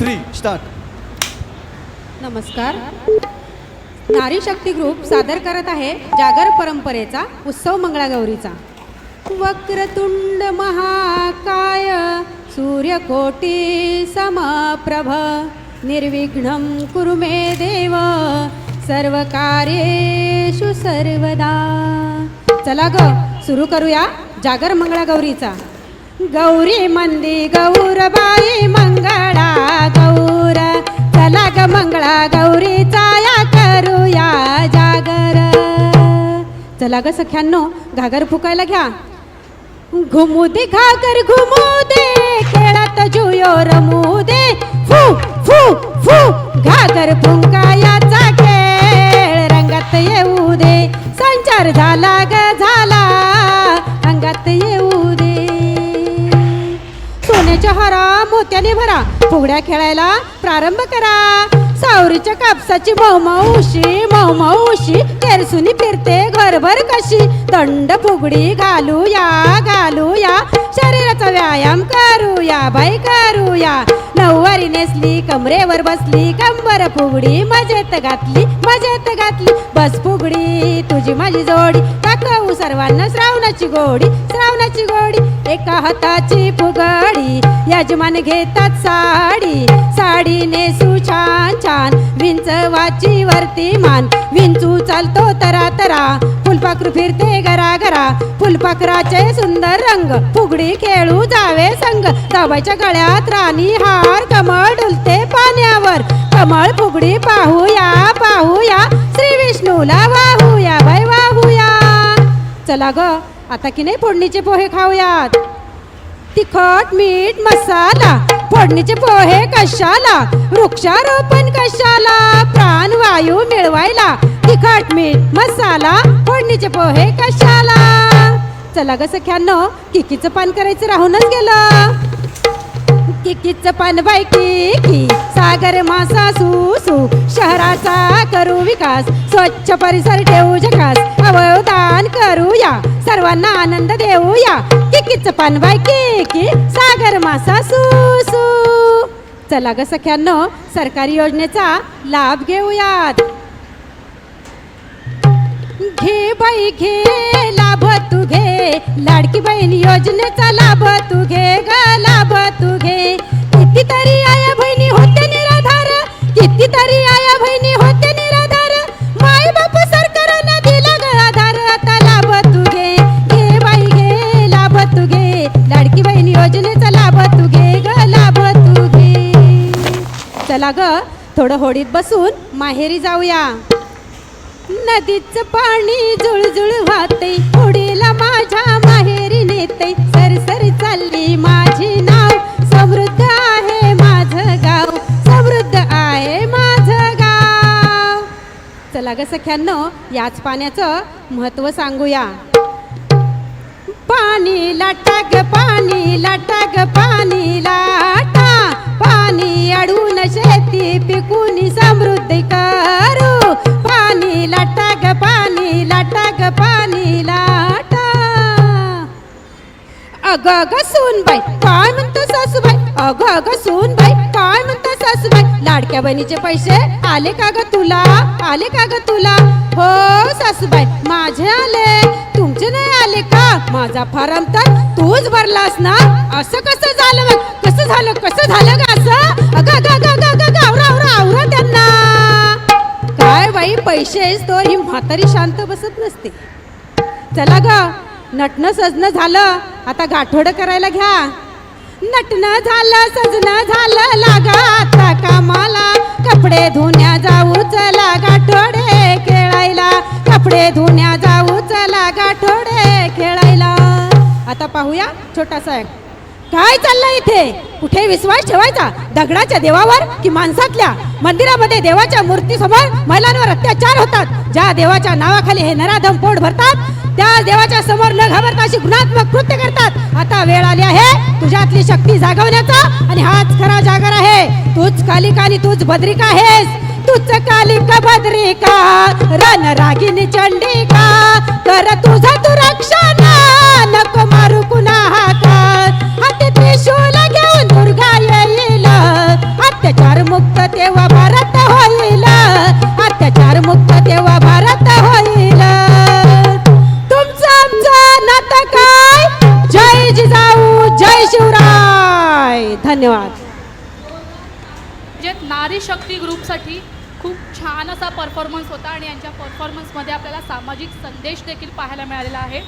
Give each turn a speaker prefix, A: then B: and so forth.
A: Three start
B: नमस्कार. नारी शक्ती group सादर करत आहे जागर परंपरेचा उत्सव मंगळागौरीचा. वक्रतुंड महाकाय सूर्यकोटी समप्रभ निर्विघ्नं कुरु मे देव सर्व कार्येषु सर्वदा. चला ग सुरू करूया जागर मंगळागौरीचा. गौरी मंदी गौरबाई मंगळा चला ग सख्यांनो घागर फुकायला घ्या. घुमू दे घागर घुमू दे खेळात जुयो रमू दे. फू फू फू घागर फुंकायाचा खेळ. रंगात येऊ दे संचार झाला ग झाला. अंगात येऊ दे. सोन्याच्या हरा मोत्याने भरा. फुगड्या खेळायला प्रारंभ करा. सावरीच्या कापसाची मौमाऊशी मौमाऊशी केरसुनी फिरते घरभर कशी. दंड फुगडी घालूया घालूया. शरीराचा व्यायाम करूया बाई करूया. नऊवारी नेसली कमरेवर बसली कंबर फुगडी मजेत घातली मजेत घातली. बस फुगडी तुझी माझी जोडी. दाखवू सर्वांना श्रावणाची गोडी श्रावणाची गोडी. एका हाताची फुगडी यजमान घेतात साडी. साडी देवाची वरती मान. विंचू चालतो तरा तरा. फुलपाखरू फिरते घरा घरा. फुलपाखराचे सुंदर रंग. फुगडी खेळू जावे संग. जावायच्या गळ्यात राणी हार. कमळ डुलते पाण्यावर. कमळ फुगडी पाहूया पाहूया. श्री विष्णूला वाहूया बाय वाहूया. चला ग आता की नाही फोडणीचे पोहे खाऊयात? तिखट मीठ मसाला. फोडणीचे पोहे कशाला? वृक्षारोपण कशाला? प्राणवायू मिळवायला. तिखट मीठ मसाला फोडणीचे पोहे कशाला? चला ग सख्यांनो किकीचं पान करायचं राहूनच गेलं. किकीचं पान बाई किकी सागर मासा सुसू शहराचा करू विकास स्वच्छ परिसर ठेवू झकास. सर्वांना आनंद देऊया. किकीच पान बाई किकी सागर मासा सुसू. चला ग सख्यांनो सरकारी योजनेचा लाभ घेऊयात. घे बाई घे लाभ तू घे. लाडकी बहीण योजनेचा लाभ तू घे. चला ग थोडं होडीत बसून माहेरी जाऊया. नदीचं पाणी जुळजुळ वाहते होडीला माझ्या माहेरी नेते सरसरी चालली माझी नाव. समृद्ध आहे माझं गाव. समृद्ध आहे माझं गाव. चला ग सख्यांनो याच पाण्याचं महत्त्व सांगूया. पाणी लाटा ग पाणी लाटा ग पाणी लाटा पाणी अडून शेती पिकून समृद्धी करू. पाणी लाटा ग पाणी लाटा ग पाणी लाटा. अग अग सूनबाई काय म्हणतो सासूबाई? अग अग सूनबाई काय म्हणतो सासूबाई? लाडक्या बहिणीचे पैसे आले का ग तुला? आले का ग तुला? हो सासूबाई माझे आले. तुमचे नाही आले का? माझा फारम तर तूच भरलास ना? असं कसं झालं कसं झालं पैसे आहेस पैसे तर ही म्हातारी शांत बसत नसते. चला ग नटणं सजणं झालं आता गाठोडं करायला घ्या. नटणं झालं सजणं झालं लागा आता कामाला. कपडे धुण्या जाऊ चला गाठोडे खेळायला. कपडे धुण्या जाऊ चला गाठोडे खेळायला. आता पाहूया छोटासा काय चाललंय इथे? कुठे विश्वास ठेवायचा? दगडाच्या देवावर की माणसातल्या? मंदिरामध्ये देवाच्या मूर्ती समोर महिलांवर अत्याचार होतात. ज्या देवाच्या नावाखाली हे नराधम पोट भरतात त्या देवाच्या समोर न घाबरता अशी गुणात्मक कृत्य करतात. आता वेळ आली आहे तुझ्यातली शक्ती जागवण्याचा आणि हाच खरा जागर आहे. तूच कालिका आणि तूच भद्रिका आहेस. तूच कालिका भद्रिका रण रागिनी चंडिका. कर तुझा तू रक्षण. तेव्हा भारत होईल. तुमचं आमचं काय? जय जिजाऊ जय शिवराय. धन्यवाद.
C: म्हणजे नारी शक्ती ग्रुपसाठी खूप छान असा परफॉर्मन्स होता आणि यांच्या परफॉर्मन्समध्ये आपल्याला सामाजिक संदेश देखील पाहायला मिळालेला आहे.